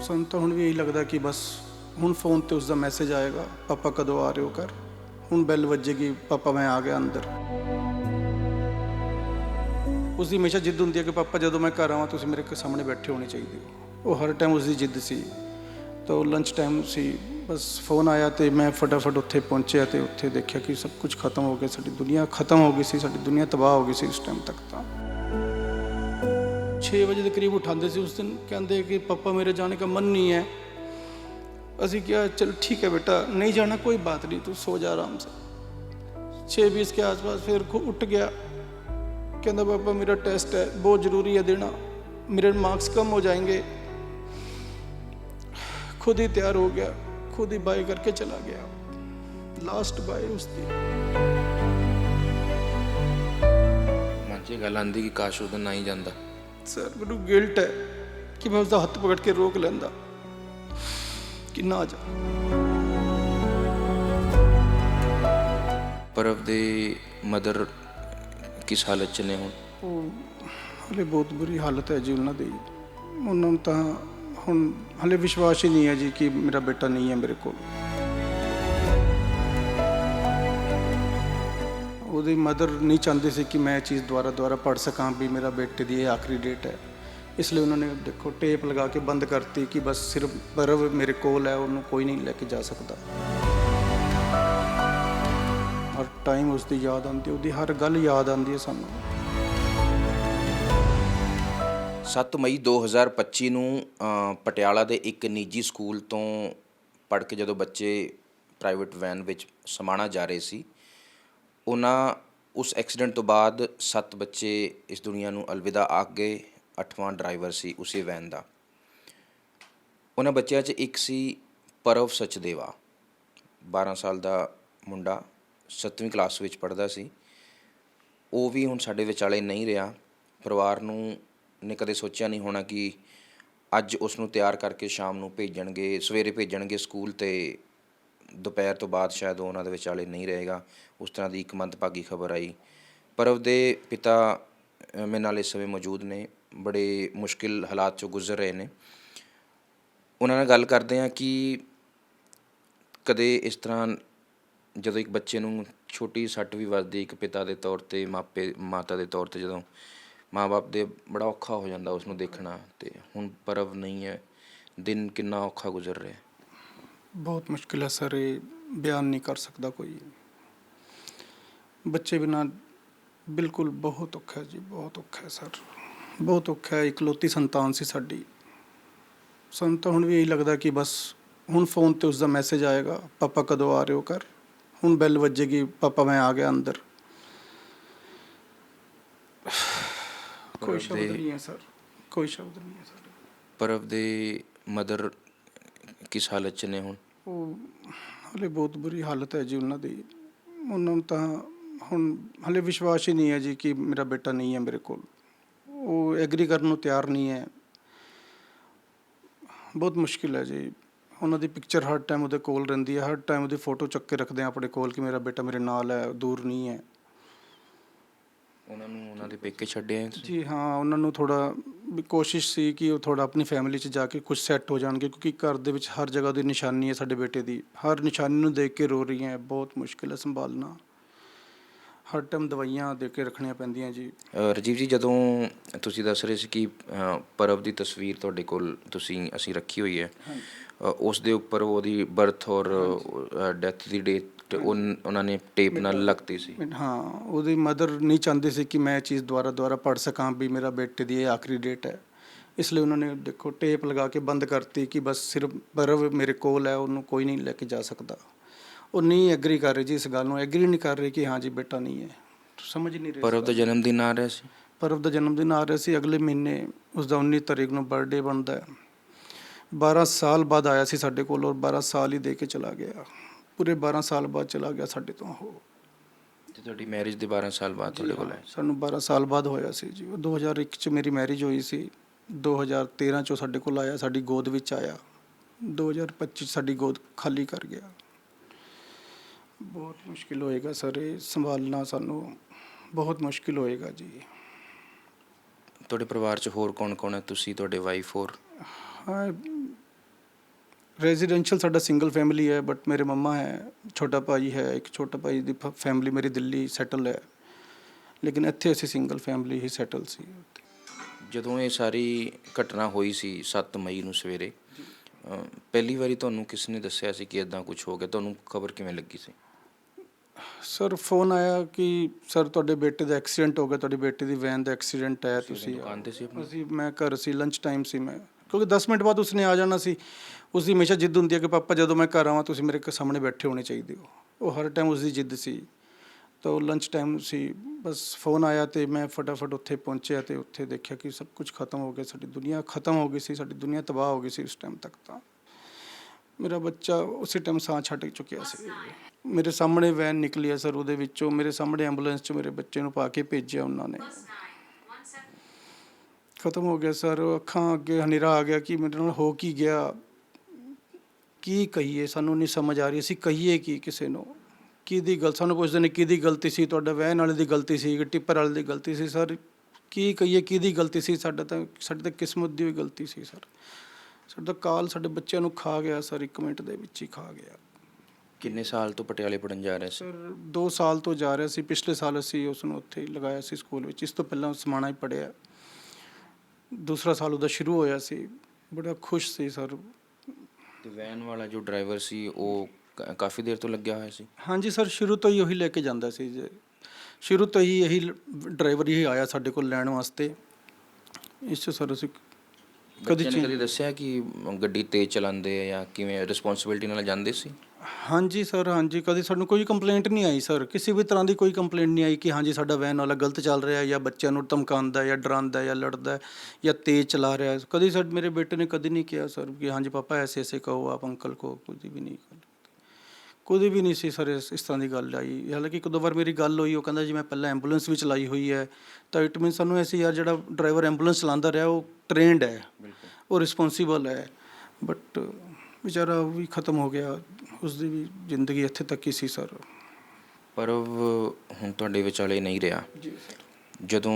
ਸਾਨੂੰ ਤਾਂ ਹੁਣ ਵੀ ਇਹੀ ਲੱਗਦਾ ਕਿ ਬਸ ਹੁਣ ਫੋਨ ਤੇ ਉਸ ਦਾ ਮੈਸੇਜ ਆਏਗਾ, ਪਾਪਾ ਕਦੋਂ ਆ ਰਹੇ ਹੋ ਘਰ? ਹੁਣ ਬੈਲ ਵੱਜੇਗੀ, ਪਾਪਾ, ਮੈਂ ਆ ਗਿਆ ਅੰਦਰ। ਉਸ ਦੀ ਹਮੇਸ਼ਾ ਜਿੱਦ ਹੁੰਦੀ ਹੈ ਕਿ, ਪਾਪਾ, ਜਦੋਂ ਮੈਂ ਘਰ ਆਵਾਂ, ਤੁਸੀਂ ਮੇਰੇ ਕ- ਸਾਹਮਣੇ ਬੈਠੇ ਹੋਣੇ ਚਾਹੀਦੇ ਹੋ। ਉਹ ਹਰ ਟਾਈਮ ਉਸ ਦੀ ਜਿੱਦ ਸੀ। ਤਾਂ ਉਹ ਲੰਚ ਟਾਈਮ ਸੀ। ਬਸ ਫੋਨ ਆਇਆ ਤੇ ਮੈਂ ਫਟਾਫਟ ਉੱਥੇ ਪਹੁੰਚਿਆ ਤੇ ਉੱਥੇ ਦੇਖਿਆ ਕਿ ਸਭ ਕੁਝ ਖਤਮ ਹੋ ਗਿਆ, ਸਾਡੀ ਦੁਨੀਆ ਖਤਮ ਹੋ ਗਈ ਸੀ, ਸਾਡੀ ਦੁਨੀਆ ਤਬਾਹ ਹੋ ਗਈ ਸੀ ਉਸ ਟਾਈਮ ਤੱਕ ਤਾਂ। 6 ਵਜੇ ਦੇ ਕਰੀਬ ਉਠਾਉਂਦੇ ਸੀ ਉਸ ਦਿਨ ਕਹਿੰਦੇ ਕਿ ਪਾਪਾ ਮੇਰੇ ਜਾਣੇ का मन नहीं है ਅਸੀਂ ਕਿਹਾ ਚਲ ਠੀਕ ਹੈ बेटा नहीं जाना कोई बात नहीं तू सो जा आराम से छः बीस के आसपास फिर खु- उठ गया कहता पापा मेरा टेस्ट है बहुत ज़रूरी है देना मेरे मार्क्स कम हो जाएंगे खुद ही तैयार हो गया खुद ही बाय करके चला गया लास्ट बाय उसकी ਮਨ 'ਚ ਇਹ ਗੱਲ ਆਂਦੀ ਕਿ ਕਾਸ਼ ਉਹਦਾ ਨਾ ਹੀ ਜਾਂਦਾ ਸਰ ਮੈਨੂੰ ਗਿਲਟ ਹੈ ਕਿ ਮੈਂ ਉਸਦਾ ਹੱਥ ਪਕੜ ਕੇ ਰੋਕ ਲੈਂਦਾ। ਕਿ ਨਾ ਜਾ ਪਰਵ ਦੇ ਮਦਰ ਕਿਸ ਹਾਲਤ 'ਚ ਨੇ ਹੁਣ? ਉਹ ਹਲੇ ਬਹੁਤ ਬੁਰੀ ਹਾਲਤ ਹੈ ਜੀ ਉਹਨਾਂ ਦੀ। ਉਹਨਾਂ ਨੂੰ ਤਾਂ ਹੁਣ ਹਲੇ ਵਿਸ਼ਵਾਸ ਹੀ ਨਹੀਂ ਹੈ ਜੀ ਕਿ ਮੇਰਾ ਬੇਟਾ ਨਹੀਂ ਹੈ ਮੇਰੇ ਕੋਲ। ਉਹਦੀ ਮਦਰ ਨਹੀਂ ਚਾਹੁੰਦੇ ਸੀ ਕਿ ਮੈਂ ਇਹ ਚੀਜ਼ ਦੁਬਾਰਾ ਦੁਬਾਰਾ ਪੜ ਸਕਾਂ ਵੀ ਮੇਰਾ ਬੇਟੇ ਦੀ ਇਹ ਆਖਰੀ ਡੇਟ ਹੈ। ਇਸ ਲਈ ਉਹਨਾਂ ਨੇ ਦੇਖੋ ਟੇਪ ਲਗਾ ਕੇ ਬੰਦ ਕਰਤੀ ਕਿ ਬਸ ਸਿਰਫ ਪਰਵ ਮੇਰੇ ਕੋਲ ਹੈ, ਉਹਨੂੰ ਕੋਈ ਨਹੀਂ ਲੈ ਕੇ ਜਾ ਸਕਦਾ। ਹਰ ਟਾਈਮ ਉਸ ਦੀ ਯਾਦ ਆਉਂਦੀ ਉਹਦੀ ਹਰ ਗੱਲ ਯਾਦ ਆਉਂਦੀ ਹੈ ਸਾਨੂੰ। 7 ਮਈ 2025 ਨੂੰ ਪਟਿਆਲਾ ਦੇ ਇੱਕ ਨਿੱਜੀ ਸਕੂਲ ਤੋਂ ਪੜ੍ਹ ਕੇ ਜਦੋਂ ਬੱਚੇ ਪ੍ਰਾਈਵੇਟ ਵੈਨ ਵਿੱਚ ਸਮਾਣਾ ਜਾ ਰਹੇ ਸੀ ਉਹਨਾਂ ਉਸ ਐਕਸੀਡੈਂਟ ਤੋਂ ਬਾਅਦ ਸੱਤ ਬੱਚੇ ਇਸ ਦੁਨੀਆ ਨੂੰ ਅਲਵਿਦਾ ਆਖ ਗਏ ਅੱਠਵਾਂ ਡਰਾਈਵਰ ਸੀ ਉਸੇ ਵੈਨ ਦਾ। ਉਹਨਾਂ ਬੱਚਿਆਂ 'ਚ ਇੱਕ ਸੀ ਪਰਵ ਸਚਦੇਵਾ 12 ਸਾਲ ਦਾ ਮੁੰਡਾ 7ਵੀਂ ਕਲਾਸ ਵਿੱਚ ਪੜ੍ਹਦਾ ਸੀ। ਉਹ ਵੀ ਹੁਣ ਸਾਡੇ ਵਿਚਾਲੇ ਨਹੀਂ ਰਿਹਾ। ਪਰਿਵਾਰ ਨੂੰ ਨੇ ਕਦੇ ਸੋਚਿਆ ਨਹੀਂ ਹੋਣਾ ਕਿ ਅੱਜ ਉਸ ਨੂੰ ਤਿਆਰ ਕਰਕੇ ਸ਼ਾਮ ਨੂੰ ਭੇਜਣਗੇ, ਸਵੇਰੇ ਭੇਜਣਗੇ ਸਕੂਲ ਤੇ ਦੁਪਹਿਰ ਤੋਂ ਬਾਅਦ ਸ਼ਾਇਦ ਉਹ ਉਹਨਾਂ ਦੇ ਵਿਚਾਲੇ ਨਹੀਂ ਰਹੇਗਾ। ਉਸ ਤਰ੍ਹਾਂ ਦੀ ਇੱਕ ਮੰਦਭਾਗੀ ਖਬਰ ਆਈ। ਪਰਵ ਦੇ ਪਿਤਾ ਮੇਰੇ ਨਾਲ ਇਸ ਸਮੇਂ ਮੌਜੂਦ ਨੇ। ਬੜੇ ਮੁਸ਼ਕਿਲ ਹਾਲਾਤ ਚੋਂ ਗੁਜ਼ਰ ਰਹੇ ਨੇ। ਉਹਨਾਂ ਨਾਲ ਗੱਲ ਕਰਦੇ ਹਾਂ ਕਿ ਕਦੇ ਇਸ ਤਰ੍ਹਾਂ ਜਦੋਂ ਇੱਕ ਬੱਚੇ ਨੂੰ ਛੋਟੀ ਸੱਟ ਵੀ ਵੱਜਦੀ, ਇੱਕ ਪਿਤਾ ਦੇ ਤੌਰ ਤੇ, ਮਾਪੇ, ਮਾਤਾ ਦੇ ਤੌਰ ਤੇ ਜਦੋਂ ਮਾਪੇ ਦੇ ਬੜਾ ਔਖਾ ਹੋ ਜਾਂਦਾ ਉਸ ਨੂੰ ਦੇਖਣਾ ਤੇ ਹੁਣ ਪਰਵ ਨਹੀਂ ਹੈ। ਦਿਨ ਕਿੰਨਾ ਔਖਾ ਗੁਜ਼ਰ ਰਿਹਾ। ਬਹੁਤ ਮੁਸ਼ਕਿਲ ਹੈ ਸਰ ਇਹ ਬਿਆਨ ਨਹੀਂ ਕਰ ਸਕਦਾ ਕੋਈ। ਬੱਚੇ ਬਿਨਾਂ ਬਿਲਕੁਲ ਬਹੁਤ ਔਖਾ ਹੈ ਜੀ ਬਹੁਤ ਔਖਾ ਹੈ ਸਰ। ਬਹੁਤ ਔਖਾ ਹੈ ਇਕਲੌਤੀ ਸੰਤਾਨ ਸੀ ਸਾਡੀ। ਸਾਨੂੰ ਤਾਂ ਹੁਣ ਵੀ ਇਹੀ ਲੱਗਦਾ ਕਿ ਬਸ ਹੁਣ ਫੋਨ ਤੇ ਉਸ ਦਾ ਮੈਸੇਜ ਆਏਗਾ ਪਾਪਾ ਕਦੋਂ ਆ ਰਹੇ ਹੋ ਘਰ? ਹੁਣ ਬੈਲ ਵੱਜੇਗੀ ਪਾਪਾ ਮੈਂ ਆ ਗਿਆ ਅੰਦਰ। ਕੋਈ ਸ਼ਬਦ ਨਹੀਂ ਹੈ ਸਰ ਕੋਈ ਸ਼ਬਦ ਨਹੀਂ ਹੈ ਸਰ। ਪਰਵ ਦੇ ਮਦਰ ਕਿਸ ਹਾਲਤ 'ਚ ਨੇ ਹੁਣ? ਉਹ ਹਲੇ ਬਹੁਤ ਬੁਰੀ ਹਾਲਤ ਹੈ ਜੀ ਉਹਨਾਂ ਦੀ। ਉਹਨਾਂ ਨੂੰ ਤਾਂ ਹੁਣ ਹਲੇ ਵਿਸ਼ਵਾਸ ਹੀ ਨਹੀਂ ਹੈ ਜੀ ਕਿ ਮੇਰਾ ਬੇਟਾ ਨਹੀਂ ਹੈ ਮੇਰੇ ਕੋਲ। ਉਹ ਐਗਰੀ ਕਰਨ ਨੂੰ ਤਿਆਰ ਨਹੀਂ ਹੈ। ਬਹੁਤ ਮੁਸ਼ਕਿਲ ਹੈ ਜੀ। ਉਹਨਾਂ ਦੀ ਪਿਕਚਰ ਹਰ ਟਾਈਮ ਉਹਦੇ ਕੋਲ ਰਹਿੰਦੀ ਹੈ। ਹਰ ਟਾਈਮ ਉਹਦੀ ਫੋਟੋ ਚੱਕ ਕੇ ਰੱਖਦੇ ਆ ਆਪਣੇ ਕੋਲ ਕਿ ਮੇਰਾ ਬੇਟਾ ਮੇਰੇ ਨਾਲ ਹੈ, ਦੂਰ ਨਹੀਂ ਹੈ। ਉਹਨਾਂ ਨੂੰ ਉਹਨਾਂ ਦੇ ਪੇਕੇ ਛੱਡਿਆ? ਜੀ ਹਾਂ ਉਹਨਾਂ ਨੂੰ ਥੋੜਾ ਕੋਸ਼ਿਸ਼ ਸੀ ਕਿ ਉਹ ਥੋੜਾ ਆਪਣੀ ਫੈਮਿਲੀ 'ਚ ਜਾ ਕੇ ਕੁਝ ਸੈੱਟ ਹੋ ਜਾਣਗੇ ਕਿਉਂਕਿ ਘਰ ਦੇ ਵਿੱਚ ਹਰ ਜਗ੍ਹਾ ਦੀ ਨਿਸ਼ਾਨੀ ਹੈ ਸਾਡੇ ਬੇਟੇ ਦੀ। ਹਰ ਨਿਸ਼ਾਨੀ ਨੂੰ ਦੇਖ ਕੇ ਰੋ ਰਹੀ ਹੈ ਬਹੁਤ ਮੁਸ਼ਕਿਲ ਹੈ ਸੰਭਾਲਣਾ। ਹਰ ਟਾਈਮ ਦਵਾਈਆਂ ਦੇ ਕੇ ਰੱਖਣੀਆਂ ਪੈਂਦੀਆਂ ਜੀ। ਰਾਜੀਵ ਜੀ ਜਦੋਂ ਤੁਸੀਂ ਦੱਸ ਰਹੇ ਸੀ ਕਿ ਅ, ਪਰਵ ਦੀ ਤਸਵੀਰ ਤੁਹਾਡੇ ਕੋਲ ਤੁਸੀਂ ਅਸੀਂ ਰੱਖੀ ਹੋਈ ਹੈ ਉਸ ਦੇ ਉੱਪਰ ਉਹਦੀ ਬਰਥ ਔਰ ਡੈਥ ਦੀ ਡੇਟ ਉਹਨਾਂ ਨੇ ਟੇਪ ਨਾਲ ਲਗਤੀ ਸੀ। ਹਾਂ ਉਹਦੀ ਮਦਰ ਨਹੀਂ ਚਾਹੁੰਦੇ ਸੀ ਕਿ ਮੈਂ ਇਹ ਚੀਜ਼ ਦੁਬਾਰਾ ਦੁਬਾਰਾ ਪੜ ਸਕਾਂ ਵੀ ਮੇਰਾ ਬੇਟੇ ਦੀ ਇਹ ਆਖਰੀ ਡੇਟ ਹੈ। ਇਸ ਲਈ ਉਹਨਾਂ ਨੇ ਦੇਖੋ ਟੇਪ ਲਗਾ ਕੇ ਬੰਦ ਕਰਤੀ ਕਿ ਬਸ ਸਿਰਫ ਪਰਵ ਮੇਰੇ ਕੋਲ ਹੈ ਉਹਨੂੰ ਕੋਈ ਨਹੀਂ ਲੈ ਕੇ ਜਾ ਸਕਦਾ। ਉਹ ਨਹੀਂ ਐਗਰੀ ਕਰ ਰਹੀ ਜੀ ਇਸ ਗੱਲ ਨੂੰ ਐਗਰੀ ਨਹੀਂ ਕਰ ਰਹੀ ਕਿ ਹਾਂ ਜੀ ਬੇਟਾ ਨਹੀਂ ਹੈ। ਸਮਝ ਨਹੀਂ ਰਹੇ ਪਰਵ ਦਾ ਜਨਮ ਦਿਨ ਆ ਰਿਹਾ ਸੀ। ਪਰਵ ਦਾ ਜਨਮ ਦਿਨ ਆ ਰਿਹਾ ਸੀ ਅਗਲੇ ਮਹੀਨੇ ਉਸ ਦਾ 19 ਤਾਰੀਖ ਨੂੰ ਬਰਥਡੇ ਬਣਦਾ ਹੈ। 12 ਸਾਲ ਬਾਅਦ ਆਇਆ ਸੀ ਸਾਡੇ ਕੋਲ ਔਰ 12 ਸਾਲ ਹੀ ਦੇ ਕੇ ਚਲਾ ਗਿਆ। ਪੂਰੇ 12 ਸਾਲ ਬਾਅਦ ਚਲਾ ਗਿਆ ਸਾਡੇ ਤੋਂ ਉਹ। ਤੇ ਤੁਹਾਡੀ ਮੈਰਿਜ ਦੇ 12 ਸਾਲ ਬਾਅਦ ਤੁਹਾਡੇ ਕੋਲ ਆਇਆ ਸਾਨੂੰ 12 ਸਾਲ ਬਾਅਦ ਹੋਇਆ ਸੀ ਜੀ। ਉਹ 2001 ਚ ਮੇਰੀ ਮੈਰਿਜ ਹੋਈ ਸੀ। 2013 ਚ ਉਹ ਸਾਡੇ ਕੋਲ ਆਇਆ ਸਾਡੀ ਗੋਦ ਵਿੱਚ ਆਇਆ। 2025 ਚ ਸਾਡੀ ਗੋਦ ਖਾਲੀ ਕਰ ਗਿਆ। ਬਹੁਤ ਮੁਸ਼ਕਿਲ ਹੋਏਗਾ ਸਰ ਇਹ ਸੰਭਾਲਣਾ ਸਾਨੂੰ ਬਹੁਤ ਮੁਸ਼ਕਿਲ ਹੋਏਗਾ ਜੀ। ਤੁਹਾਡੇ ਪਰਿਵਾਰ 'ਚ ਹੋਰ ਕੌਣ ਕੌਣ ਹੈ? ਤੁਸੀਂ ਤੁਹਾਡੇ ਵਾਈਫ ਹੋਰ? ਹਾਂ ਰੈਜ਼ੀਡੈਂਸ਼ੀਅਲ ਸਾਡਾ ਸਿੰਗਲ ਫੈਮਿਲੀ ਹੈ ਬਟ ਮੇਰੇ ਮੰਮਾ ਹੈ ਛੋਟਾ ਭਾਈ ਹੈ ਇੱਕ ਛੋਟਾ ਭਾਈ ਦੀ ਫੈਮਿਲੀ ਮੇਰੀ ਦਿੱਲੀ ਸੈਟਲ ਹੈ। ਲੇਕਿਨ ਇੱਥੇ ਅਸੀਂ ਸਿੰਗਲ ਫੈਮਿਲੀ ਹੀ ਸੈਟਲ ਸੀ। ਜਦੋਂ ਇਹ ਸਾਰੀ ਘਟਨਾ ਹੋਈ ਸੀ 7 ਮਈ ਨੂੰ ਸਵੇਰੇ ਪਹਿਲੀ ਵਾਰੀ ਤੁਹਾਨੂੰ ਕਿਸ ਨੇ ਦੱਸਿਆ ਸੀ ਕਿ ਇਦਾਂ ਕੁਝ ਹੋ ਗਿਆ? ਤੁਹਾਨੂੰ ਖਬਰ ਕਿਵੇਂ ਲੱਗੀ ਸੀ? ਸਰ ਫੋਨ ਆਇਆ ਕਿ ਸਰ ਤੁਹਾਡੇ ਬੇਟੇ ਦਾ ਐਕਸੀਡੈਂਟ ਹੋ ਗਿਆ ਤੁਹਾਡੀ ਬੇਟੀ ਦੀ ਵੈਨ ਦਾ ਐਕਸੀਡੈਂਟ ਹੈ ਤੁਸੀਂ ਦੁਕਾਨ ਤੇ ਸੀ ਆਪਣੀ? ਅਸੀਂ ਮੈਂ ਘਰ ਸੀ ਲੰਚ ਟਾਈਮ ਸੀ ਮੈਂ। ਕਿਉਂਕਿ 10 ਮਿੰਟ ਬਾਅਦ ਉਸਨੇ ਆ ਜਾਣਾ ਸੀ। ਉਸਦੀ ਹਮੇਸ਼ਾ ਜਿੱਦ ਹੁੰਦੀ ਹੈ ਕਿ ਪਾਪਾ ਜਦੋਂ ਮੈਂ ਘਰ ਆਵਾਂ ਤੁਸੀਂ ਮੇਰੇ ਕ- ਸਾਹਮਣੇ ਬੈਠੇ ਹੋਣੇ ਚਾਹੀਦੇ ਹੋ। ਉਹ ਹਰ ਟਾਈਮ ਉਸਦੀ ਜਿੱਦ ਸੀ। ਤਾਂ ਉਹ ਲੰਚ ਟਾਈਮ ਸੀ। ਬਸ ਫੋਨ ਆਇਆ ਤੇ ਮੈਂ ਫਟਾਫਟ ਉੱਥੇ ਪਹੁੰਚਿਆ ਤੇ ਉੱਥੇ ਦੇਖਿਆ ਕਿ ਸਭ ਕੁਝ ਖਤਮ ਹੋ ਗਿਆ। ਸਾਡੀ ਦੁਨੀਆ ਖਤਮ ਹੋ ਗਈ ਸੀ। ਸਾਡੀ ਦੁਨੀਆ ਤਬਾਹ ਹੋ ਗਈ ਸੀ ਉਸ ਟਾਈਮ ਤੱਕ ਤਾਂ। ਮੇਰਾ ਬੱਚਾ ਉਸੇ ਟਾਈਮ ਸਾਹ ਛੱਡ ਚੁੱਕਿਆ ਸੀ। ਮੇਰੇ ਸਾਹਮਣੇ ਵੈਨ ਨਿਕਲੀ ਸਰ ਉਹਦੇ ਵਿੱਚੋਂ ਮੇਰੇ ਸਾਹਮਣੇ ਐਂਬੂਲੈਂਸ 'ਚ ਮੇਰੇ ਬੱਚੇ ਨੂੰ ਪਾ ਕੇ ਭੇਜਿਆ ਉਹਨਾਂ ਨੇ। ਖਤਮ ਹੋ ਗਿਆ ਸਰ ਅੱਖਾਂ ਅੱਗੇ ਹਨੇਰਾ ਆ ਗਿਆ ਕਿ ਮੇਰੇ ਨਾਲ ਹੋ ਕੀ ਗਿਆ। ਕੀ ਕਹੀਏ? ਸਾਨੂੰ ਨਹੀਂ ਸਮਝ ਆ ਰਹੀ। ਅਸੀਂ ਕਹੀਏ ਕੀ ਕਿਸੇ ਨੂੰ? ਕਿਹਦੀ ਗਲ? ਸਾਨੂੰ ਪੁੱਛਦੇ ਨੇ ਕਿਹਦੀ ਗਲਤੀ ਸੀ? ਤੁਹਾਡਾ ਵੈਨ ਵਾਲੇ ਦੀ ਗਲਤੀ ਸੀ ਕਿ ਟਿੱਪਰ ਵਾਲੇ ਦੀ ਗਲਤੀ ਸੀ? ਸਰ ਕੀ ਕਹੀਏ? ਕਿਹਦੀ ਗਲਤੀ ਸੀ? ਸਾਡਾ ਤਾਂ ਸਾਡੀ ਤਾਂ ਕਿਸਮਤ ਦੀ ਵੀ ਗਲਤੀ ਸੀ ਸਰ। ਸਾਡਾ ਕਾਲ ਸਾਡੇ ਬੱਚਿਆਂ ਨੂੰ ਖਾ ਗਿਆ ਸਰ 1 ਮਿੰਟ ਦੇ ਵਿੱਚ ਹੀ ਖਾ ਗਿਆ। ਕਿੰਨੇ ਸਾਲ ਤੋਂ ਪਟਿਆਲੇ ਪੜਨ ਜਾ ਰਹੇ ਸੀ? ਸਰ 2 ਸਾਲ ਤੋਂ ਜਾ ਰਿਹਾ ਸੀ। ਪਿਛਲੇ ਸਾਲ ਅਸੀਂ ਉਸ ਨੂੰ ਉੱਥੇ ਲਗਾਇਆ ਸੀ ਸਕੂਲ ਵਿੱਚ। ਇਸ ਤੋਂ ਪਹਿਲਾਂ ਸਮਾਣਾ ਹੀ ਪੜਿਆ ਦੂਸਰਾ ਸਾਲ ਉਹਦਾ ਸ਼ੁਰੂ ਹੋਇਆ ਸੀ। ਬੜਾ ਖੁਸ਼ ਸੀ ਸਰ। ਤੇ ਵੈਨ ਵਾਲਾ ਜੋ ਡਰਾਈਵਰ ਸੀ ਉਹ ਕ- ਕਾਫੀ ਦੇਰ ਤੋਂ ਲੱਗਿਆ ਹੋਇਆ ਸੀ? ਹਾਂਜੀ ਸਰ ਸ਼ੁਰੂ ਤੋਂ ਹੀ ਉਹੀ ਲੈ ਕੇ ਜਾਂਦਾ ਸੀ ਜੀ। ਸ਼ੁਰੂ ਤੋਂ ਹੀ ਇਹੀ ਡਰਾਈਵਰ ਹੀ ਆਇਆ ਸਾਡੇ ਕੋਲ ਲੈਣ ਵਾਸਤੇ। ਇਸ 'ਚ ਸਰ ਅਸੀਂ ਕਦੀ ਬੱਚਿਆਂ ਨੇ ਚੇਂਜ ਕਦੀ ਦੱਸਿਆ ਕਿ ਗੱਡੀ ਤੇਜ਼ ਚਲਾਉਂਦੇ ਆ ਜਾਂ ਕਿਵੇਂ ਰਿਸਪੌਂਸਿਬਿਲਟੀ ਨਾਲ ਜਾਂਦੇ ਸੀ? ਹਾਂਜੀ ਸਰ, ਹਾਂਜੀ। ਕਦੀ ਸਾਨੂੰ ਕੋਈ ਕੰਪਲੇਂਟ ਨਹੀਂ ਆਈ ਸਰ। ਕਿਸੇ ਵੀ ਤਰ੍ਹਾਂ ਦੀ ਕੋਈ ਕੰਪਲੇਂਟ ਨਹੀਂ ਆਈ ਕਿ ਹਾਂਜੀ ਸਾਡਾ ਵੈਨ ਵਾਲਾ ਗਲਤ ਚੱਲ ਰਿਹਾ ਜਾਂ ਬੱਚਿਆਂ ਨੂੰ ਧਮਕਾਉਂਦਾ ਜਾਂ ਡਰਾਉਂਦਾ ਜਾਂ ਲੜਦਾ ਜਾਂ ਤੇਜ਼ ਚਲਾ ਰਿਹਾ ਕਦੀ ਸਰ ਮੇਰੇ ਬੇਟੇ ਨੇ ਕਦੀ ਨਹੀਂ ਕਿਹਾ ਸਰ ਕਿ ਹਾਂਜੀ ਪਾਪਾ ਐਸੇ ਐਸੇ ਕਹੋ, ਆਪ ਅੰਕਲ ਕੋ ਕੁਝ ਵੀ ਨਹੀਂ ਕੋਈ ਵੀ ਨਹੀਂ ਸੀ ਸਰ ਇਸ ਤਰ੍ਹਾਂ ਦੀ ਗੱਲ ਆਈ। ਹਾਲਾਂਕਿ ਇੱਕ ਦੋ ਵਾਰ ਮੇਰੀ ਗੱਲ ਹੋਈ, ਉਹ ਕਹਿੰਦਾ ਜੀ ਮੈਂ ਪਹਿਲਾਂ ਐਂਬੂਲੈਂਸ ਵੀ ਚਲਾਈ ਹੋਈ ਹੈ। ਤਾਂ ਇਟ ਮੀਨ ਸਾਨੂੰ ਐਸੀ ਯਾਰ ਜਿਹੜਾ ਡਰਾਈਵਰ ਐਂਬੂਲੈਂਸ ਚਲਾਉਂਦਾ ਰਿਹਾ, ਉਹ ਟ੍ਰੇਨਡ ਹੈ। ਉਹ ਰਿਸਪੌਂਸੀਬਲ ਹੈ। ਬਟ ਵਿਚਾਰਾ ਉਹ ਵੀ ਖਤਮ ਹੋ ਗਿਆ। ਉਸ ਦੀ ਵੀ ਜ਼ਿੰਦਗੀ ਇੱਥੇ ਤੱਕ ਹੀ ਸੀ ਸਰ। ਪਰ ਉਹ ਹੁਣ ਤੁਹਾਡੇ ਵਿਚਾਲੇ ਨਹੀਂ ਰਿਹਾ। ਜੀ ਸਰ। ਜਦੋਂ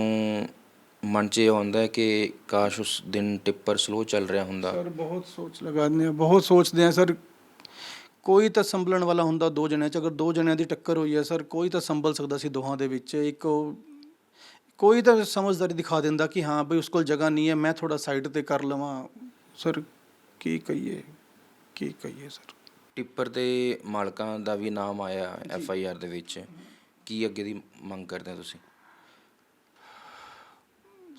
ਮਨ 'ਚ ਇਹ ਆਉਂਦਾ ਹੈ ਕਿ ਕਾਸ਼ ਉਸ ਦਿਨ ਟਿੱਪਰ ਸਲੋ ਚੱਲ ਰਿਹਾ ਹੁੰਦਾ। ਸਰ ਬਹੁਤ ਸੋਚ ਲਗਾਉਂਦੇ ਆ ਬਹੁਤ ਸੋਚਦੇ ਆ ਸਰ। ਕੋਈ ਤਾਂ ਸੰਭਲਣ ਵਾਲਾ ਹੁੰਦਾ ਦੋ ਜਣਿਆਂ ਚ ਅਗਰ ਦੋ ਜਣਿਆਂ ਦੀ ਟੱਕਰ ਹੋਈ ਹੈ ਸਰ ਕੋਈ ਤਾਂ ਸੰਭਲ ਸਕਦਾ ਸੀ ਦੋਹਾਂ ਦੇ ਵਿੱਚ। ਇੱਕ ਕੋਈ ਤਾਂ ਸਮਝਦਾਰੀ ਦਿਖਾ ਦਿੰਦਾ ਕਿ ਹਾਂ ਬਈ ਉਸ ਕੋਲ ਜਗ੍ਹਾ ਨਹੀਂ ਹੈ ਮੈਂ ਥੋੜਾ ਸਾਈਡ ਤੇ ਕਰ ਲਵਾਂ। ਸਰ ਕੀ ਕਹੀਏ? ਕੀ ਕਹੀਏ ਸਰ? ਟਿੱਪਰ ਦੇ ਮਾਲਕਾਂ ਦਾ ਵੀ ਨਾਮ ਆਇਆ ਐਫ ਆਈ ਆਰ ਦੇ ਵਿੱਚ। ਕੀ ਅੱਗੇ ਦੀ ਮੰਗ ਕਰਦੇ ਹੋ ਤੁਸੀਂ?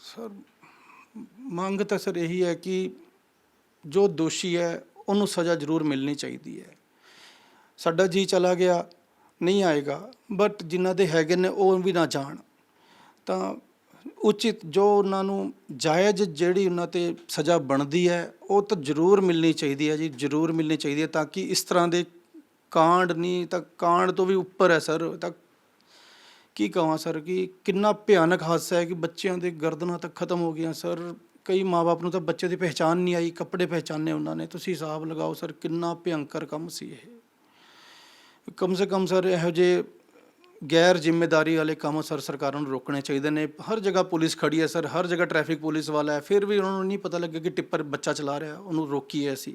ਸਰ ਮੰਗ ਤਾਂ ਸਰ ਇਹੀ ਹੈ ਕਿ ਜੋ ਦੋਸ਼ੀ ਹੈ ਉਹਨੂੰ ਸਜ਼ਾ ਜ਼ਰੂਰ ਮਿਲਣੀ ਚਾਹੀਦੀ ਹੈ। ਸਾਡਾ ਜੀ ਚਲਾ ਗਿਆ ਨਹੀਂ ਆਏਗਾ ਬਟ ਜਿਨ੍ਹਾਂ ਦੇ ਹੈਗੇ ਨੇ ਉਹ ਵੀ ਨਾ ਜਾਣ। ਤਾਂ ਉਚਿਤ ਜੋ ਉਹਨਾਂ ਨੂੰ ਜਾਇਜ਼ ਜਿਹੜੀ ਉਹਨਾਂ ਤੇ ਸਜ਼ਾ ਬਣਦੀ ਹੈ, ਉਹ ਤਾਂ ਜ਼ਰੂਰ ਮਿਲਣੀ ਚਾਹੀਦੀ ਹੈ ਜੀ, ਜ਼ਰੂਰ ਮਿਲਣੀ ਚਾਹੀਦੀ ਹੈ ਤਾਂ ਕਿ ਇਸ ਤਰ੍ਹਾਂ ਦੇ ਕਾਂਡ ਨਹੀਂ ਤਾਂ ਕਾਂਡ ਤੋਂ ਵੀ ਉੱਪਰ ਹੈ ਸਰ, ਤਾਂ ਕੀ ਕਹਾਂ ਸਰ ਕਿ ਕਿੰਨਾ ਭਿਆਨਕ ਹਾਦਸਾ ਹੈ ਕਿ ਬੱਚਿਆਂ ਦੇ ਗਰਦਨਾਂ ਤੱਕ ਖਤਮ ਹੋ ਗਈਆਂ ਸਰ, ਕਈ ਮਾਪੇ ਨੂੰ ਤਾਂ ਬੱਚੇ ਦੀ ਪਹਿਚਾਨ ਨਹੀਂ ਆਈ, ਕੱਪੜੇ ਪਹਿਚਾਨੇ ਉਹਨਾਂ ਨੇ, ਤੁਸੀਂ ਹਿਸਾਬ ਲਗਾਓ ਸਰ ਕਿੰਨਾ ਭਿਅੰਕਰ ਕੰਮ ਸੀ ਇਹ। ਕਮ ਸੇ ਕਮ ਸਰ ਇਹੋ ਜਿਹੇ ਗੈਰ ਜ਼ਿੰਮੇਵਾਰੀ ਵਾਲੇ ਕੰਮ ਸਰ ਸਰਕਾਰਾਂ ਨੂੰ ਰੋਕਣੇ ਚਾਹੀਦੇ ਨੇ। ਹਰ ਜਗ੍ਹਾ ਪੁਲਿਸ ਖੜੀ ਹੈ ਸਰ, ਹਰ ਜਗ੍ਹਾ ਟ੍ਰੈਫਿਕ ਪੁਲਿਸ ਵਾਲਾ ਹੈ। ਫਿਰ ਵੀ ਉਹਨਾਂ ਨੂੰ ਨਹੀਂ ਪਤਾ ਲੱਗਿਆ ਕਿ ਟਿੱਪਰ ਬੱਚਾ ਚਲਾ ਰਿਹਾ ਉਹਨੂੰ ਰੋਕੀਏ ਅਸੀਂ।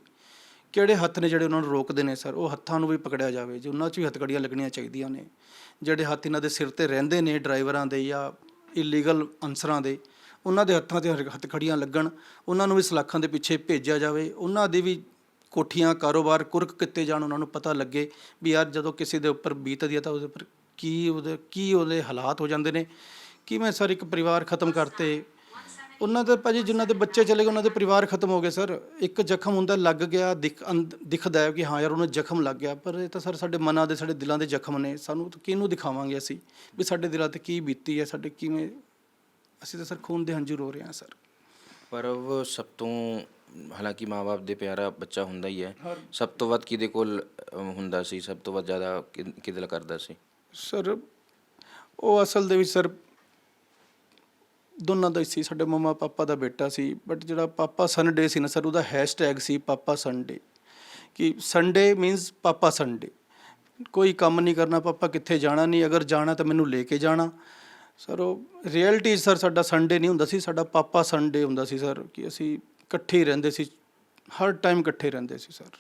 ਕਿਹੜੇ ਹੱਥ ਨੇ ਜਿਹੜੇ ਉਹਨਾਂ ਨੂੰ ਰੋਕਦੇ ਨੇ ਸਰ? ਉਹ ਹੱਥਾਂ ਨੂੰ ਵੀ ਪਕੜਿਆ ਜਾਵੇ। ਜੀ ਉਹਨਾਂ 'ਚ ਵੀ ਹੱਥਕੜੀਆਂ ਲੱਗਣੀਆਂ ਚਾਹੀਦੀਆਂ ਨੇ, ਜਿਹੜੇ ਹੱਥ ਇਹਨਾਂ ਦੇ ਸਿਰ ਤੇ ਰਹਿੰਦੇ ਨੇ ਡਰਾਈਵਰਾਂ ਦੇ ਜਾਂ ਇਲੀਗਲ ਅਨਸਰਾਂ ਦੇ, ਉਹਨਾਂ ਦੇ ਹੱਥਾਂ ਤੇ ਹੱਥਕੜੀਆਂ ਲੱਗਣ, ਉਹਨਾਂ ਨੂੰ ਵੀ ਸਲਾਖਾਂ ਦੇ ਪਿੱਛੇ ਭੇਜਿਆ ਜਾਵੇ। ਉਹਨਾਂ ਦੇ ਵੀ ਕੋਠੀਆਂ, ਕਾਰੋਬਾਰ ਕੁਰਕ ਕੀਤੇ ਜਾਣ, ਉਹਨਾਂ ਨੂੰ ਪਤਾ ਲੱਗੇ ਵੀ ਯਾਰ ਜਦੋਂ ਕਿਸੇ ਦੇ ਉੱਪਰ ਬੀਤਦੀ ਹੈ ਤਾਂ ਉਹਦੇ ਉੱਪਰ ਕੀ ਉਹਦੇ ਕੀ ਉਹਦੇ ਹਾਲਾਤ ਹੋ ਜਾਂਦੇ ਨੇ ਕਿਵੇਂ ਸਰ ਇੱਕ ਪਰਿਵਾਰ ਖਤਮ ਕਰਤੇ? ਉਹਨਾਂ ਦੇ ਭਾਜੀ ਜਿਨ੍ਹਾਂ ਦੇ ਬੱਚੇ ਚਲੇ ਗਏ ਉਹਨਾਂ ਦੇ ਪਰਿਵਾਰ ਖਤਮ ਹੋ ਗਏ ਸਰ। ਇੱਕ ਜ਼ਖਮ ਹੁੰਦਾ ਲੱਗ ਗਿਆ ਦਿਖਦਾ ਹੈ ਕਿ ਹਾਂ ਯਾਰ ਉਹਨੂੰ ਜ਼ਖਮ ਲੱਗ ਗਿਆ ਪਰ ਇਹ ਤਾਂ ਸਰ ਸਾਡੇ ਮਨਾਂ ਦੇ ਸਾਡੇ ਦਿਲਾਂ ਦੇ ਜ਼ਖਮ ਨੇ। ਸਾਨੂੰ ਕਿਹਨੂੰ ਦਿਖਾਵਾਂਗੇ ਅਸੀਂ ਵੀ ਸਾਡੇ ਦਿਲਾਂ ਤੇ ਕੀ ਬੀਤੀ ਹੈ ਸਾਡੇ ਕਿਵੇਂ ਅਸੀਂ ਤਾਂ ਸਰ ਖੂਨ ਦੇ ਹੰਝੂ ਰੋ ਰਹੇ ਹਾਂ ਸਰ। ਪਰ ਉਹ ਸਭ ਤੋਂ ਹਾਲਾਂਕਿ ਮਾਪੇ ਦੇ ਪਿਆਰਾ ਬੱਚਾ ਹੁੰਦਾ ਹੀ ਹੈ। ਸਭ ਤੋਂ ਵੱਧ ਕਿਹਦੇ ਕੋਲ ਹੁੰਦਾ ਸੀ ਸਭ ਤੋਂ ਵੱਧ ਜ਼ਿਆਦਾ ਕਿ- ਕਿਹਦੇ ਨਾਲ ਕਰਦਾ ਸੀ? ਸਰ, ਉਹ ਅਸਲ ਦੇ ਵਿੱਚ ਸਰ, ਦੋਨਾਂ ਦਾ ਹੀ ਸੀ। ਸਾਡੇ ਮਮਾ ਪਾਪਾ ਦਾ ਬੇਟਾ ਸੀ ਬਟ ਜਿਹੜਾ ਪਾਪਾ ਸੰਡੇ ਸੀ ਨਾ ਸਰ, ਉਹਦਾ ਹੈਸ਼ਟੈਗ ਸੀ ਪਾਪਾ ਸੰਡੇ ਕਿ ਸੰਡੇ ਮੀਨਸ ਪਾਪਾ ਸੰਡੇ ਕੋਈ ਕੰਮ ਨਹੀਂ ਕਰਨਾ, ਪਾਪਾ ਕਿੱਥੇ ਜਾਣਾ ਨਹੀਂ, ਅਗਰ ਜਾਣਾ ਤਾਂ ਮੈਨੂੰ ਲੈ ਕੇ ਜਾਣਾ। ਸਰ, ਉਹ ਰਿਐਲਿਟੀ ਸਰ ਸਾਡਾ ਸੰਡੇ ਨਹੀਂ ਹੁੰਦਾ ਸੀ, ਸਾਡਾ ਪਾਪਾ ਸੰਡੇ ਹੁੰਦਾ ਸੀ ਸਰ, ਕਿ ਅਸੀਂ ਇਕੱਠੇ ਹੀ ਰਹਿੰਦੇ ਸੀ, ਹਰ ਟਾਈਮ ਇਕੱਠੇ ਰਹਿੰਦੇ ਸੀ ਸਰ।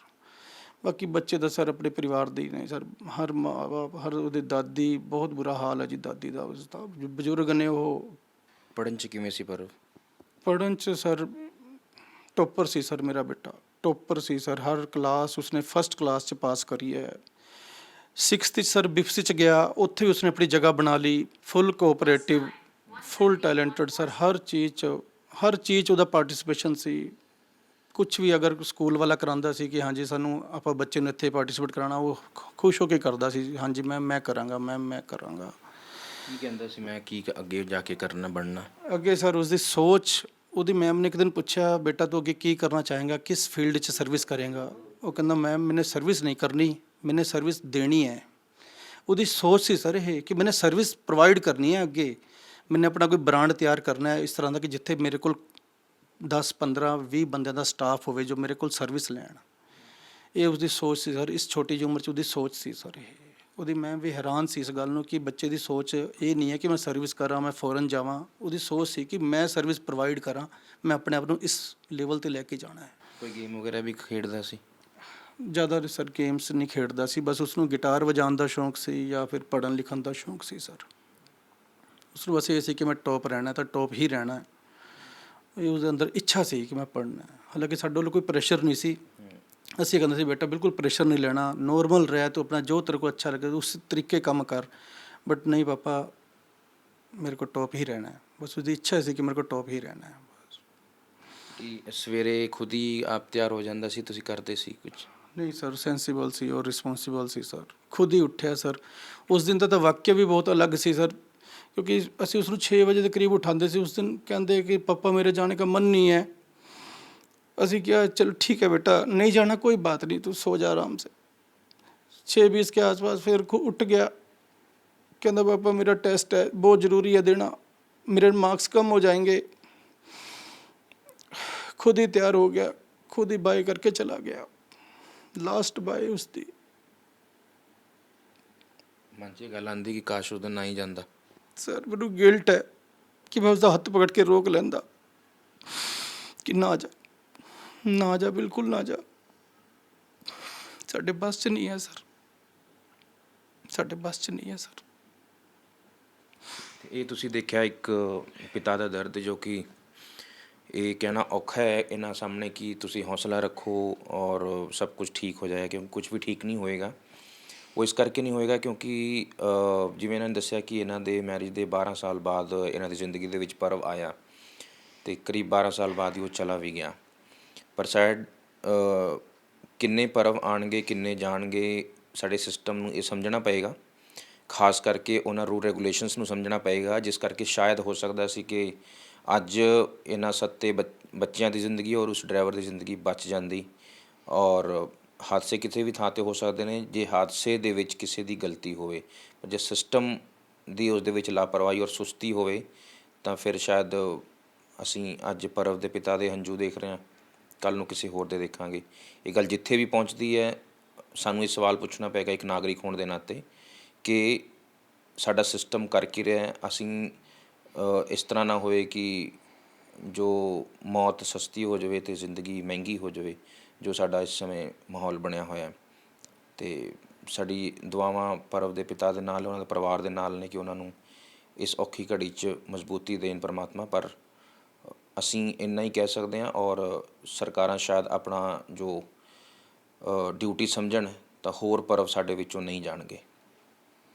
ਬਾਕੀ ਬੱਚੇ ਤਾਂ ਸਰ ਆਪਣੇ ਪਰਿਵਾਰ ਦੇ ਹੀ ਨੇ ਸਰ। ਹਰ ਮਾਂ ਬਾਪ ਹਰ ਉਹਦੇ ਦਾਦੀ ਬਹੁਤ ਬੁਰਾ ਹਾਲ ਹੈ ਜੀ ਦਾਦੀ ਦਾ। ਉਸ ਦਾ ਬਜ਼ੁਰਗ ਨੇ ਉਹ ਪੜਨ ਚ ਕਿਵੇਂ ਸੀ ਪਰ? ਪੜ੍ਹਨ ਚ ਸਰ ਟੋਪਰ ਸੀ ਸਰ ਮੇਰਾ ਬੇਟਾ। ਟੋਪਰ ਸੀ ਸਰ। ਹਰ ਕਲਾਸ ਉਸਨੇ ਫਸਟ ਕਲਾਸ ਚ ਪਾਸ ਕਰੀ ਹੈ। 6th ਚ ਸਰ ਬਿਫਸ ਚ ਗਿਆ। ਉੱਥੇ ਵੀ ਉਸਨੇ ਆਪਣੀ ਜਗ੍ਹਾ ਬਣਾ ਲਈ। Full cooperative full talented sir. ਹਰ ਚੀਜ਼ ਚ ਹਰ ਚੀਜ਼ ਉਹਦਾ ਪਾਰਟਿਸਿਪੇਸ਼ਨ ਸੀ। ਕੁਝ ਵੀ ਅਗਰ ਸਕੂਲ ਵਾਲਾ ਕਰਾਂਦਾ ਸੀ ਕਿ ਹਾਂਜੀ ਸਾਨੂੰ ਆਪਾਂ ਬੱਚੇ ਨੂੰ ਇੱਥੇ ਪਾਰਟਿਸਿਪੇਟ ਕਰਾਉਣਾ ਉਹ ਖੁਸ਼ ਹੋ ਕੇ ਕਰਦਾ ਸੀ ਹਾਂਜੀ ਮੈਂ ਮੈਂ ਕਰਾਂਗਾ ਮੈਂ ਮੈਂ ਕਰਾਂਗਾ। ਕੀ ਕਹਿੰਦਾ ਸੀ ਮੈਂ ਕੀ ਅੱਗੇ ਜਾ ਕੇ ਕਰਨਾ ਬਣਨਾ? ਅੱਗੇ ਸਰ ਉਸਦੀ ਸੋਚ ਉਹਦੀ ਮੈਮ ਨੇ ਇੱਕ ਦਿਨ ਪੁੱਛਿਆ ਬੇਟਾ ਤੂੰ ਅੱਗੇ ਕੀ ਕਰਨਾ ਚਾਹੇਗਾ ਕਿਸ ਫੀਲਡ 'ਚ ਸਰਵਿਸ ਕਰੇਗਾ? ਉਹ ਕਹਿੰਦਾ ਮੈਮ ਮੈਨੇ ਸਰਵਿਸ ਨਹੀਂ ਕਰਨੀ ਮੈਨੇ ਸਰਵਿਸ ਦੇਣੀ ਹੈ। ਉਹਦੀ ਸੋਚ ਸੀ ਸਰ ਇਹ ਕਿ ਮੈਨੇ ਸਰਵਿਸ ਪ੍ਰੋਵਾਈਡ ਕਰਨੀ ਹੈ ਅੱਗੇ। ਮੈਨੇ ਆਪਣਾ ਕੋਈ ਬ੍ਰਾਂਡ ਤਿਆਰ ਕਰਨਾ ਹੈ ਇਸ ਤਰ੍ਹਾਂ ਦਾ ਕਿ ਜਿੱਥੇ ਮੇਰੇ ਕੋਲ 10 15 20 ਬੰਦਿਆਂ ਦਾ ਸਟਾਫ ਹੋਵੇ ਜੋ ਮੇਰੇ ਕੋਲ ਸਰਵਿਸ ਲੈਣ। ਇਹ ਉਸਦੀ ਸੋਚ ਸੀ ਸਰ ਇਸ ਛੋਟੀ ਜਿਹੀ ਉਮਰ 'ਚ ਉਹਦੀ ਸੋਚ ਸੀ ਸਰ ਇਹ। ਉਹਦੀ ਮੈਂ ਵੀ ਹੈਰਾਨ ਸੀ ਇਸ ਗੱਲ ਨੂੰ ਕਿ ਬੱਚੇ ਦੀ ਸੋਚ ਇਹ ਨਹੀਂ ਹੈ ਕਿ ਮੈਂ ਸਰਵਿਸ ਕਰਾਂ ਮੈਂ ਫੋਰਨ ਜਾਵਾਂ। ਉਹਦੀ ਸੋਚ ਸੀ ਕਿ ਮੈਂ ਸਰਵਿਸ ਪ੍ਰੋਵਾਈਡ ਕਰਾਂ ਮੈਂ ਆਪਣੇ ਆਪ ਨੂੰ ਇਸ ਲੈਵਲ ਤੇ ਲੈ ਕੇ ਜਾਣਾ ਹੈ। ਕੋਈ ਗੇਮ ਵਗੈਰਾ ਵੀ ਖੇਡਦਾ ਸੀ? ਜ਼ਿਆਦਾ ਸਰ ਗੇਮਸ ਨਹੀਂ ਖੇਡਦਾ ਸੀ ਬਸ ਉਸ ਨੂੰ ਗਿਟਾਰ ਵਜਾਉਣ ਦਾ ਸ਼ੌਂਕ ਸੀ ਜਾਂ ਫਿਰ ਪੜ੍ਹਨ ਲਿਖਣ ਦਾ ਸ਼ੌਂਕ ਸੀ ਸਰ। ਉਸ ਨੂੰ ਬਸ ਇਹ ਸੀ ਕਿ ਮੈਂ ਟੌਪ ਰਹਿਣਾ ਤਾਂ ਟੌਪ ਹੀ ਰਹਿਣਾ ਹੈ। ਉਹਦੇ ਅੰਦਰ ਇੱਛਾ ਸੀ ਕਿ ਮੈਂ ਪੜ੍ਹਨਾ ਹੈ। ਹਾਲਾਂਕਿ ਸਾਡੇ ਵੱਲੋਂ ਕੋਈ ਪ੍ਰੈਸ਼ਰ ਨਹੀਂ ਸੀ। ਅਸੀਂ ਕਹਿੰਦੇ ਸੀ ਬੇਟਾ ਬਿਲਕੁਲ ਪ੍ਰੈਸ਼ਰ ਨਹੀਂ ਲੈਣਾ। ਨੋਰਮਲ ਰਹਿ ਤੂੰ ਆਪਣਾ ਜੋ ਤੇਰੇ ਕੋ ਅੱਛਾ ਲੱਗੇ ਉਸ ਤਰੀਕੇ ਕੰਮ ਕਰ। ਬਟ ਨਹੀਂ ਪਾਪਾ ਮੇਰੇ ਕੋ ਟੌਪ ਹੀ ਰਹਿਣਾ ਹੈ। ਬਸ ਉਹਦੀ ਇੱਛਾ ਸੀ ਕਿ ਮੇਰੇ ਕੋ ਟੌਪ ਹੀ ਰਹਿਣਾ ਹੈ। ਸਵੇਰੇ ਖੁਦ ਹੀ ਆਪ ਤਿਆਰ ਹੋ ਜਾਂਦਾ ਸੀ? ਤੁਸੀਂ ਕਰਦੇ ਸੀ ਕੁਝ ਨਹੀਂ ਸਰ ਸੈਂਸੀਬਲ ਸੀ ਔਰ ਰਿਸਪੌਂਸਿਬਲ ਸੀ ਸਰ ਖੁਦ ਹੀ ਉੱਠਿਆ ਸਰ ਉਸ ਦਿਨ ਦਾ ਤਾਂ ਵਾਕਿਆ ਵੀ ਬਹੁਤ ਅਲੱਗ ਸੀ ਸਰ ਕਿਉਂਕਿ ਅਸੀਂ ਉਸ ਨੂੰ 6 ਵਜੇ ਦੇ ਕਰੀਬ ਉਠਾਉਂਦੇ ਸੀ ਉਸ ਦਿਨ ਕਹਿੰਦੇ ਕਿ ਪਾਪਾ ਮੇਰੇ ਜਾਣੇ का मन नहीं है ਅਸੀਂ ਕਿਹਾ ਚਲ ਠੀਕ है बेटा नहीं जाना कोई बात नहीं तू सो जा आराम से छः बीस के आसपास फिर खु- उठ गया कहता पापा मेरा टेस्ट है बहुत ज़रूरी है देना मेरे मार्क्स कम हो जाएंगे खुद ही तैयार हो गया खुद ही बाय करके चला गया ਲਾਸਟ ਬਾਏ ਉਸ ਦੀ ਮਨ 'ਚ ਇਹ ਗੱਲ ਆਂਦੀ ਕਿ ਕਾਸ਼ ਉਹਦਾ ਨਾ ਹੀ ਜਾਂਦਾ ਸਰ, ਮੈਨੂੰ ਗਿਲਟ ਹੈ ਕਿ ਮੈਂ ਉਸਦਾ ਹੱਥ ਪਕੜ ਕੇ ਰੋਕ ਲੈਂਦਾ। ਕਿ ਨਾ ਜਾ ਨਾ ਜਾ, ਬਿਲਕੁਲ ਨਾ ਜਾ। ਸਾਡੇ ਬਸ 'ਚ ਨਹੀਂ ਹੈ ਸਰ। ਸਾਡੇ ਬਸ 'ਚ ਨਹੀਂ ਹੈ ਸਰ। ਇਹ ਤੁਸੀਂ ਦੇਖਿਆ ਇੱਕ ਪਿਤਾ ਦਾ ਦਰਦ ਜੋ ਕਿ ਇਹ ਕਹਿਣਾ ਔਖਾ ਹੈ ਇਹਨਾਂ ਸਾਹਮਣੇ ਕਿ ਤੁਸੀਂ ਹੌਸਲਾ ਰੱਖੋ ਔਰ ਸਭ ਕੁਝ ਠੀਕ ਹੋ ਜਾਏਗਾ, ਕਿਉਂਕਿ ਕੁਝ ਵੀ ਠੀਕ ਨਹੀਂ ਹੋਏਗਾ। ਉਹ ਇਸ ਕਰਕੇ ਨਹੀਂ ਹੋਏਗਾ ਕਿਉਂਕਿ ਜਿਵੇਂ ਇਹਨਾਂ ਨੇ ਦੱਸਿਆ ਕਿ ਇਹਨਾਂ ਦੇ ਮੈਰਿਜ ਦੇ 12 ਸਾਲ ਬਾਅਦ ਇਹਨਾਂ ਦੀ ਜ਼ਿੰਦਗੀ ਦੇ ਵਿੱਚ ਪਰਵ ਆਇਆ ਤੇ ਕਰੀਬ 12 ਸਾਲ ਬਾਅਦ ਹੀ ਉਹ ਚਲਾ ਵੀ ਗਿਆ। ਪਰ ਸ਼ਾਇਦ ਕਿੰਨੇ ਪਰਵ ਆਣਗੇ, ਕਿੰਨੇ ਜਾਣਗੇ, ਸਾਡੇ ਸਿਸਟਮ ਨੂੰ ਇਹ ਸਮਝਣਾ ਪਏਗਾ। ਖਾਸ ਕਰਕੇ ਉਹਨਾਂ ਰੂਲ ਰੈਗੂਲੇਸ਼ਨਸ ਨੂੰ ਸਮਝਣਾ ਪਏਗਾ, ਜਿਸ ਕਰਕੇ ਸ਼ਾਇਦ ਹੋ ਸਕਦਾ ਸੀ ਕਿ ਅੱਜ ਇਹਨਾਂ ਸੱਤੇ ਬੱਚ- ਬੱਚਿਆਂ ਦੀ ਜ਼ਿੰਦਗੀ ਔਰ ਉਸ ਡਰਾਈਵਰ ਦੀ ਜ਼ਿੰਦਗੀ ਬਚ ਜਾਂਦੀ ਔਰ ਹਾਦਸੇ ਕਿਤੇ ਵੀ ਥਾਂ ਤੇ ਹੋ ਸਕਦੇ ਨੇ, ਜੇ ਹਾਦਸੇ ਦੇ ਵਿੱਚ ਕਿਸੇ ਦੀ ਗਲਤੀ ਹੋਵੇ, ਜੇ ਸਿਸਟਮ ਦੀ ਉਸ ਦੇ ਵਿੱਚ ਲਾਪਰਵਾਹੀ ਔਰ ਸੁਸਤੀ ਹੋਵੇ, ਤਾਂ ਫਿਰ ਸ਼ਾਇਦ ਅਸੀਂ ਅੱਜ ਪਰਵ ਦੇ ਪਿਤਾ ਦੇ ਹੰਝੂ ਦੇਖ ਰਹੇ ਹਾਂ ਕੱਲ ਨੂੰ ਕਿਸੇ ਹੋਰ ਦੇ ਦੇਖਾਂਗੇ। ਇਹ ਗੱਲ ਜਿੱਥੇ ਵੀ ਪਹੁੰਚਦੀ ਹੈ, ਸਾਨੂੰ ਇਹ ਸਵਾਲ ਪੁੱਛਣਾ ਪਏਗਾ ਇੱਕ ਨਾਗਰਿਕ ਹੋਣ ਦੇ ਨਾਤੇ ਕਿ ਸਾਡਾ ਸਿਸਟਮ ਕਰ ਕੀ ਰਿਹਾ ਹੈ? ਅਸੀਂ ਇਸ ਤਰ੍ਹਾਂ ਨਾ ਹੋਵੇ ਕਿ ਜੋ ਮੌਤ ਸਸਤੀ ਹੋ ਜਾਵੇ ਤੇ ਜ਼ਿੰਦਗੀ ਮਹਿੰਗੀ ਹੋ ਜਾਵੇ ਜੋ ਸਾਡਾ ਇਸ ਸਮੇਂ ਮਾਹੌਲ ਬਣਿਆ ਹੋਇਆ ਅਤੇ ਸਾਡੀ ਦੁਆਵਾਂ ਪਰਵ ਦੇ ਪਿਤਾ ਦੇ ਨਾਲ, ਉਹਨਾਂ ਦੇ ਪਰਿਵਾਰ ਦੇ ਨਾਲ ਨੇ ਕਿ ਉਹਨਾਂ ਨੂੰ ਇਸ ਔਖੀ ਘੜੀ 'ਚ ਮਜ਼ਬੂਤੀ ਦੇਣ ਪਰਮਾਤਮਾ। ਪਰ ਅਸੀਂ ਇੰਨਾ ਹੀ ਕਹਿ ਸਕਦੇ ਹਾਂ ਔਰ ਸਰਕਾਰਾਂ ਸ਼ਾਇਦ ਆਪਣਾ ਜੋ ਡਿਊਟੀ ਸਮਝਣ ਤਾਂ ਹੋਰ ਪਰਵ ਸਾਡੇ ਵਿੱਚੋਂ ਨਹੀਂ ਜਾਣਗੇ।